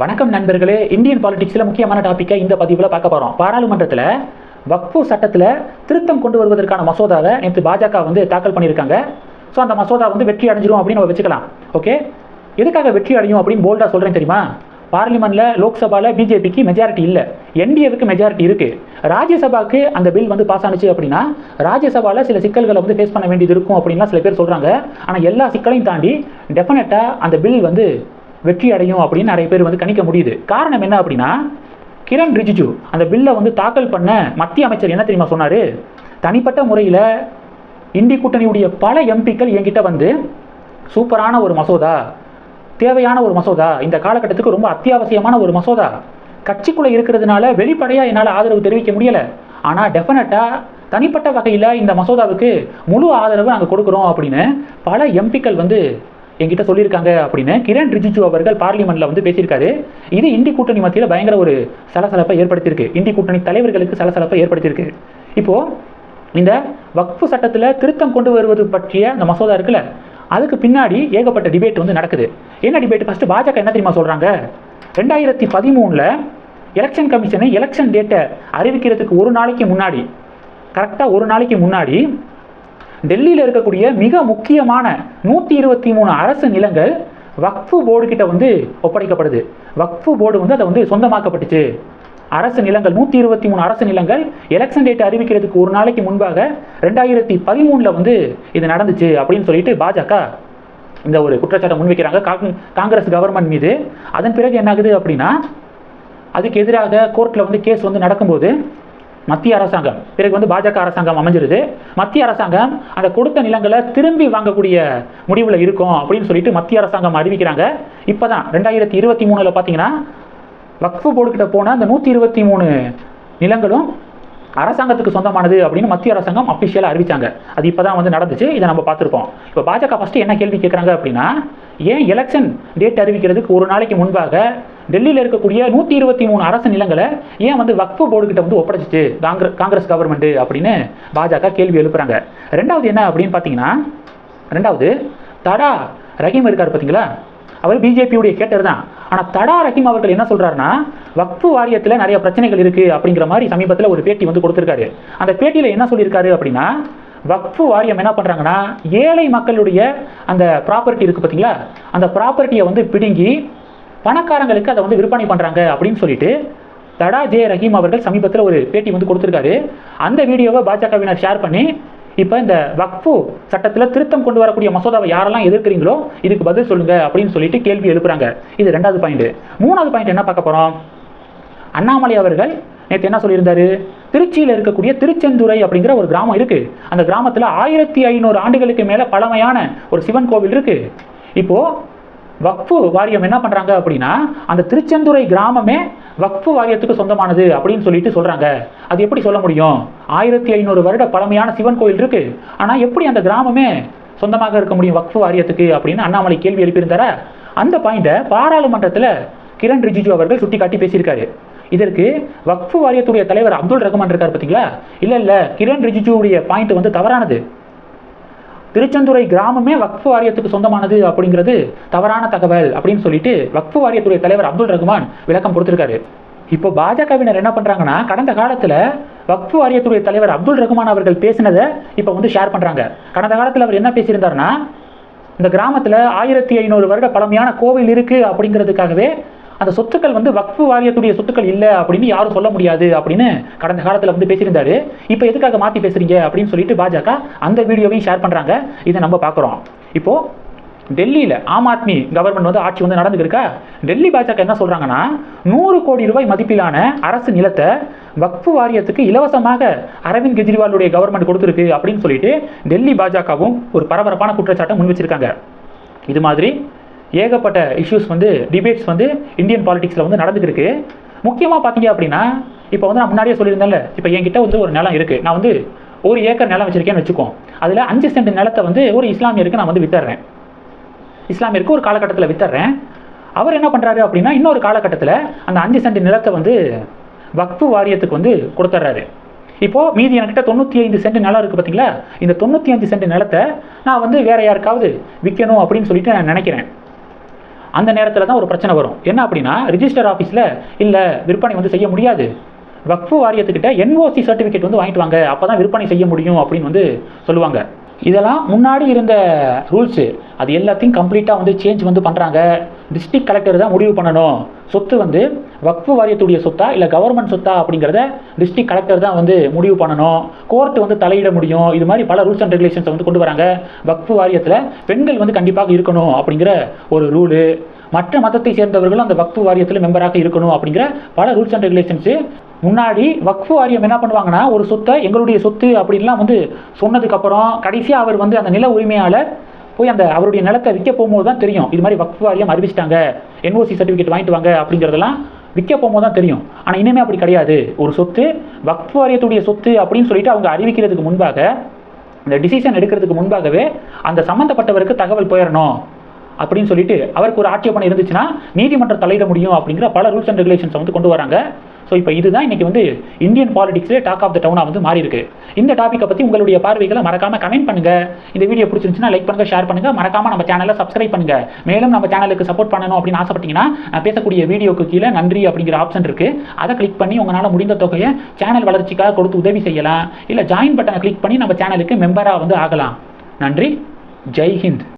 வணக்கம் நண்பர்களே இந்தியன் பாலிடிக்ஸில் முக்கியமான டாப்பிக்கை இந்த பதிவில் பார்க்க போகிறோம் பாராளுமன்றத்தில் வக்ஃபு சட்டத்தில் திருத்தம் கொண்டு வருவதற்கான மசோதாவை நேற்று பாஜக வந்து தாக்கல் பண்ணியிருக்காங்க. ஸோ அந்த மசோதா வந்து வெற்றி அடைஞ்சிரும் அப்படின்னு நம்ம வச்சுக்கலாம். ஓகே எதுக்காக வெற்றி அடையும் அப்படின்னு போல்டாக சொல்கிறேன் தெரியுமா? பார்லிமெண்ட்டில் லோக்சபாவில் பிஜேபிக்கு மெஜாரிட்டி இல்லை. என்டிஏவுக்கு மெஜாரிட்டி இருக்குது ராஜ்யசபாவுக்கு அந்த பில் வந்து பாஸ் ஆனுச்சு அப்படின்னா ராஜ்யசபாவில் சில சிக்கல்களை வந்து ஃபேஸ் பண்ண வேண்டியது இருக்கும் அப்படின்லாம் சில பேர் சொல்கிறாங்க ஆனால் எல்லா சிக்கலையும் தாண்டி டெஃபினட்டாக அந்த பில் வந்து வெற்றி அடையும் அப்படின்னு நிறைய பேர் வந்து கணிக்க முடியுது. காரணம் என்ன அப்படின்னா கிரண் ரிஜிஜு அந்த பில்லை வந்து தாக்கல் பண்ண மத்திய அமைச்சர் என்ன தெரியுமா சொன்னார்? தனிப்பட்ட முறையில் இந்தி கூட்டணியுடைய பல எம்பிக்கள் என்கிட்ட வந்து சூப்பரான ஒரு மசோதா தேவையான ஒரு மசோதா இந்த காலகட்டத்துக்கு ரொம்ப அத்தியாவசியமான ஒரு மசோதா கட்சிக்குள்ளே இருக்கிறதுனால வெளிப்படையாக என்னால் ஆதரவு தெரிவிக்க முடியலை. ஆனால் டெஃபினட்டாக தனிப்பட்ட வகையில் இந்த மசோதாவுக்கு முழு ஆதரவு நாங்கள் கொடுக்குறோம் அப்படின்னு பல எம்பிக்கள் வந்து என்கிட்ட சொல்லியிருக்காங்க அப்படின்னு கிரண் ரிஜிஜு அவர்கள் பார்லிமெண்ட்ல வந்து பேசியிருக்காரு. இது இந்தி கூட்டணி மத்தியில் பயங்கர ஒரு சலசலப்பை ஏற்படுத்தியிருக்கு. இந்தி கூட்டணி தலைவர்களுக்கு சலசலப்பை ஏற்படுத்தியிருக்கு. இப்போ இந்த வக்ஃபு சட்டத்தில் திருத்தம் கொண்டு வருவது பற்றிய அந்த மசோதா இருக்குல்ல அதுக்கு பின்னாடி ஏகப்பட்ட டிபேட் வந்து நடக்குது. என்ன டிபேட் ஃபஸ்ட்டு பாஜக என்ன தெரியுமா சொல்கிறாங்க ரெண்டாயிரத்தி பதிமூணில் எலெக்ஷன் கமிஷனை எலெக்ஷன் டேட்டை அறிவிக்கிறதுக்கு ஒரு நாளைக்கு முன்னாடி கரெக்டாக ஒரு நாளைக்கு முன்னாடி டெல்லியில் இருக்கக்கூடிய மிக முக்கியமான நூற்றி இருபத்தி மூணு அரசு நிலங்கள் வக்ஃபு போர்டு கிட்ட வந்து ஒப்படைக்கப்படுது. வக்ஃபு போர்டு வந்து அதை வந்து சொந்தமாக்கப்பட்டுச்சு. அரசு நிலங்கள் நூற்றி இருபத்தி மூணு அரசு நிலங்கள் எலெக்ஷன் டேட் அறிவிக்கிறதுக்கு ஒரு நாளைக்கு முன்பாக ரெண்டாயிரத்தி பதிமூணில் வந்து இது நடந்துச்சு அப்படின்னு சொல்லிட்டு பாஜக இந்த ஒரு குற்றச்சாட்டை முன்வைக்கிறாங்க. காங்கிரஸ் கவர்மெண்ட் மீது. அதன் பிறகு என்ன ஆகுது அப்படின்னா அதுக்கு எதிராக கோர்ட்டில் வந்து கேஸ் வந்து நடக்கும்போது மத்திய அரசாங்கம். பிறகு வந்து பாஜக அரசாங்கம் அமைஞ்சிருது. மத்திய அரசாங்கம் அந்த கொடுத்த நிலங்களை திரும்பி வாங்கக்கூடிய முடிவில் இருக்கும் அப்படின்னு சொல்லிட்டு மத்திய அரசாங்கம் அறிவிக்கிறாங்க. இப்போ தான் ரெண்டாயிரத்தி இருபத்தி மூணில் பார்த்தீங்கன்னா வக்ஃபு போர்டுக்கிட்ட போன அந்த நூற்றி இருபத்தி மூணு நிலங்களும் அரசாங்கத்துக்கு சொந்தமானது அப்படின்னு மத்திய அரசாங்கம் அஃபிஷியலாக அறிவிச்சாங்க. அது இப்போ தான் வந்து நடந்துச்சு. இதை நம்ம பார்த்துருக்கோம் இப்போ பாஜக ஃபஸ்ட்டு என்ன கேள்வி கேட்குறாங்க அப்படின்னா ஏன் எலெக்ஷன் டேட் அறிவிக்கிறதுக்கு ஒரு நாளைக்கு முன்பாக டெல்லியில் இருக்கக்கூடிய நூற்றி இருபத்தி மூணு அரசு நிலங்களை ஏன் வந்து வக்ஃபு போர்டு கிட்ட வந்து ஒப்படைச்சிச்சு? காங்கிரஸ் காங்கிரஸ் கவர்மெண்ட் அப்படின்னு பாஜக கேள்வி எழுப்புறாங்க. ரெண்டாவது என்ன அப்படின்னு பார்த்தீங்கன்னா ரெண்டாவது தடா ரஹீம் இருக்கார் பார்த்தீங்களா அவர் பிஜேபியுடைய கேட்டர் தான். ஆனால் தடா ரஹீம் அவர்கள் என்ன சொல்கிறாருன்னா வக்ஃபு வாரியத்தில் நிறைய பிரச்சனைகள் இருக்குது அப்படிங்கிற மாதிரி சமீபத்தில் ஒரு பேட்டி வந்து கொடுத்துருக்காரு. அந்த பேட்டியில் என்ன சொல்லியிருக்காரு அப்படின்னா வக்ஃபு வாரியம் என்ன பண்ணுறாங்கன்னா ஏழை மக்களுடைய அந்த ப்ராப்பர்ட்டி இருக்குது பார்த்தீங்களா அந்த ப்ராப்பர்ட்டியை வந்து பிடுங்கி பணக்காரங்களுக்கு அதை வந்து விற்பனை பண்ணுறாங்க அப்படின்னு சொல்லிட்டு தடா ஜே ரஹீம் அவர்கள் சமீபத்தில் ஒரு பேட்டி வந்து கொடுத்துருக்காரு. அந்த வீடியோவை பாஜகவினர் ஷேர் பண்ணி இப்போ இந்த வக்ஃபு சட்டத்தில் திருத்தம் கொண்டு வரக்கூடிய மசோதாவை யாரெல்லாம் எதிர்க்கிறீங்களோ இதுக்கு பதில் சொல்லுங்க அப்படின்னு சொல்லிட்டு கேள்வி எழுப்புறாங்க. இது ரெண்டாவது பாயிண்ட் மூணாவது பாயிண்ட் என்ன பார்க்க போகிறோம் அண்ணாமலை அவர்கள் நேற்று என்ன சொல்லியிருந்தாரு? திருச்சியில் இருக்கக்கூடிய திருச்செந்துறை அப்படிங்கிற ஒரு கிராமம் இருக்குது அந்த கிராமத்தில் ஆயிரத்தி ஐநூறு ஆண்டுகளுக்கு மேலே பழமையான ஒரு சிவன் கோவில் இருக்குது இப்போது வக்ஃபு வாரியம் என்ன பண்ணுறாங்க அப்படின்னா அந்த திருச்செந்துறை கிராமமே வக்ஃபு வாரியத்துக்கு சொந்தமானது அப்படின்னு சொல்லிட்டு சொல்கிறாங்க அது எப்படி சொல்ல முடியும்? ஆயிரத்தி ஐநூறு வருட பழமையான சிவன் கோயில் இருக்கு. ஆனால் எப்படி அந்த கிராமமே சொந்தமாக இருக்க முடியும் வக்ஃபு வாரியத்துக்கு அப்படின்னு அண்ணாமலை கேள்வி எழுப்பியிருந்தாரா? அந்த பாயிண்ட்டை பாராளுமன்றத்தில் கிரண் ரிஜிஜு அவர்கள் சுட்டிக்காட்டி பேசியிருக்காரு. இதற்கு வக்ஃபு வாரியத்துடைய தலைவர் அப்துல் ரஹ்மான் இருக்கார் பார்த்தீங்களா இல்லை இல்லை கிரண் ரிஜிஜுவுடைய பாயிண்ட் வந்து தவறானது. திருச்செந்துறை கிராமமே வக்ஃபு வாரியத்துக்கு சொந்தமானது அப்படிங்கிறது தவறான தகவல் அப்படின்னு சொல்லிட்டு வக்ஃபு வாரியத்துடைய தலைவர் அப்துல் ரஹ்மான் விளக்கம் கொடுத்திருக்காரு. இப்போ பாஜகவினர் என்ன பண்ணுறாங்கன்னா கடந்த காலத்தில் வக்ஃபு வாரியத்துடைய தலைவர் அப்துல் ரஹ்மான் அவர்கள் பேசினதை இப்போ வந்து ஷேர் பண்ணுறாங்க கடந்த காலத்தில் அவர் என்ன பேசியிருந்தாருன்னா இந்த கிராமத்தில் ஆயிரத்தி ஐநூறு வருட பழமையான கோவில் இருக்குது அப்படிங்கிறதுக்காகவே அந்த சொத்துக்கள் வந்து வக்ஃபு வாரியத்துடைய சொத்துக்கள் இல்லை அப்படின்னு யாரும் சொல்ல முடியாது அப்படின்னு கடந்த காலத்தில் வந்து பேசியிருந்தாரு. இப்போ எதுக்காக மாற்றி பேசுறீங்க அப்படின்னு சொல்லிட்டு பாஜக அந்த வீடியோவையும் ஷேர் பண்ணுறாங்க இதை நம்ம பார்க்குறோம். இப்போது டெல்லியில் ஆம் ஆத்மி கவர்மெண்ட் வந்து ஆட்சி வந்து நடந்துருக்கா டெல்லி பாஜக என்ன சொல்கிறாங்கன்னா நூறு கோடி ரூபாய் மதிப்பிலான அரசு நிலத்தை வக்ஃபு வாரியத்துக்கு இலவசமாக அரவிந்த் கெஜ்ரிவாலுடைய கவர்மெண்ட் கொடுத்துருக்கு அப்படின்னு சொல்லிட்டு டெல்லி பாஜகவும் ஒரு பரபரப்பான குற்றச்சாட்டை முன் வச்சிருக்காங்க. இது மாதிரி ஏகப்பட்ட இஷ்யூஸ் வந்து டிபேட்ஸ் வந்து இந்தியன் பாலிடிக்ஸில் வந்து நடந்துருக்கு முக்கியமாக பார்த்தீங்க அப்படின்னா இப்போ வந்து நான் முன்னாடியே சொல்லியிருந்தேன்ல இப்போ என்கிட்ட வந்து ஒரு நிலம் இருக்குது நான் வந்து ஒரு ஏக்கர் நிலம் வச்சுருக்கேன்னு வச்சுக்கோம் அதில் அஞ்சு சென்ட் நிலத்தை வந்து ஒரு இஸ்லாமியருக்கு நான் வந்து வித்துறேன் இஸ்லாமியருக்கு ஒரு காலகட்டத்தில் வித்துறேன் அவர் என்ன பண்ணுறாரு அப்படின்னா இன்னொரு காலகட்டத்தில் அந்த அஞ்சு சென்ட் நிலத்தை வந்து வக்ஃபு வாரியத்துக்கு வந்து கொடுத்துட்றாரு இப்போது மீதி என்கிட்ட தொண்ணூற்றி ஐந்து சென்ட் நிலம் இருக்குது பார்த்தீங்களா இந்த தொண்ணூற்றி அஞ்சு சென்ட் நிலத்தை நான் வந்து வேறு யாருக்காவது விற்கணும் அப்படின்னு சொல்லிட்டு நான் நினைக்கிறேன். அந்த நேரத்தில் தான் ஒரு பிரச்சனை வரும். என்ன அப்படின்னா ரிஜிஸ்டர் ஆஃபீஸில் இல்லை விற்பனை வந்து செய்ய முடியாது. வக்ஃபு வாரியத்துக்கிட்ட என்ஓசி சர்டிஃபிகேட் வந்து வாங்கிட்டு வாங்க. அப்போ தான் விற்பனை செய்ய முடியும் அப்படின்னு வந்து சொல்லுவாங்க. இதெல்லாம் முன்னாடி இருந்த ரூல்ஸு அது எல்லாத்தையும் கம்ப்ளீட்டாக வந்து சேஞ்ச் வந்து பண்ணுறாங்க டிஸ்ட்ரிக்ட் கலெக்டர் தான் முடிவு பண்ணணும். சொத்து வந்து வக்ஃபு வாரியத்துடைய சொத்தா இல்லை கவர்மெண்ட் சொத்தா அப்படிங்கிறத டிஸ்ட்ரிக்ட் கலெக்டர் தான் வந்து முடிவு பண்ணணும். கோர்ட் வந்து தலையிட முடியும். இது மாதிரி பல ரூல்ஸ் அண்ட் ரெகுலேஷன்ஸ் வந்து கொண்டு வராங்க. வக்ஃபு வாரியத்தில் பெண்கள் வந்து கண்டிப்பாக இருக்கணும் அப்படிங்கிற ஒரு ரூலு மற்ற மதத்தை சேர்ந்தவர்களும் அந்த வக்ஃபு வாரியத்தில் மெம்பராக இருக்கணும் அப்படிங்கிற பல ரூல்ஸ் அண்ட் ரெகுலேஷன்ஸு முன்னாடி வக்ஃபு வாரியம் என்ன பண்ணுவாங்கன்னா ஒரு சொத்தை எங்களுடைய சொத்து அப்படின்லாம் வந்து சொன்னதுக்கப்புறம் கடைசியாக அவர் வந்து அந்த நில உரிமையாளர் போய் அந்த அவருடைய நிலத்தை விற்க போகும்போது தான் தெரியும். இது மாதிரி வக்ஃப் வாரியம் அறிவிச்சிட்டாங்க. என்ஓசி சர்டிஃபிகேட் வாங்கிட்டு வாங்க அப்படிங்கிறதெல்லாம் விற்க போகும்போது தான் தெரியும். ஆனால் இனிமேல் அப்படி கிடையாது. ஒரு சொத்து வக்ஃப் வாரியத்துடைய சொத்து அப்படின்னு சொல்லிட்டு அவங்க அறிவிக்கிறதுக்கு முன்பாக இந்த டிசிஷன் எடுக்கிறதுக்கு முன்பாகவே அந்த சம்மந்தப்பட்டவருக்கு தகவல் போயிடணும் அப்படின்னு சொல்லிட்டு அவருக்கு ஒரு ஆட்சேபனை இருந்துச்சுன்னா நீதிமன்றம் தலையிட முடியும் அப்படிங்கிற பல ரூல்ஸ் அண்ட் ரெகுலேஷன்ஸ் வந்து கொண்டு வராங்க. ஸோ இப்போ இதுதான் இன்றைக்கி வந்து இந்தியன் பாலிடிக்ஸ்லேயே டாக் ஆஃப் த டவுனாக வந்து மாறி இருக்கு இந்த டாப்பிக்கை பற்றி உங்களுடைய பார்வைகளை மறக்காமல் கமெண்ட் பண்ணுங்கள் இந்த வீடியோ பிடிச்சிருந்துச்சுன்னா லைக் பண்ணுங்கள் ஷேர் பண்ணுங்கள் மறக்காமல் நம்ம சேனலை சப்ஸ்கிரைப் பண்ணுங்கள் மேலும் நம்ம சேனலுக்கு சப்போர்ட் பண்ணணும் அப்படின்னு ஆசைப்பட்டீங்கன்னா நான் பேசக்கூடிய வீடியோக்கு கீழே நன்றி அப்படிங்கிற ஆப்ஷன் இருக்குது அதை கிளிக் பண்ணி உங்களால் முடிந்த தொகையை சேனல் வளர்ச்சிக்காக கொடுத்து உதவி செய்யலாம். இல்லை ஜாயின் பட்டனை கிளிக் பண்ணி நம்ம சேனலுக்கு மெம்பராக வந்து ஆகலாம். நன்றி. ஜெய் ஹிந்த்.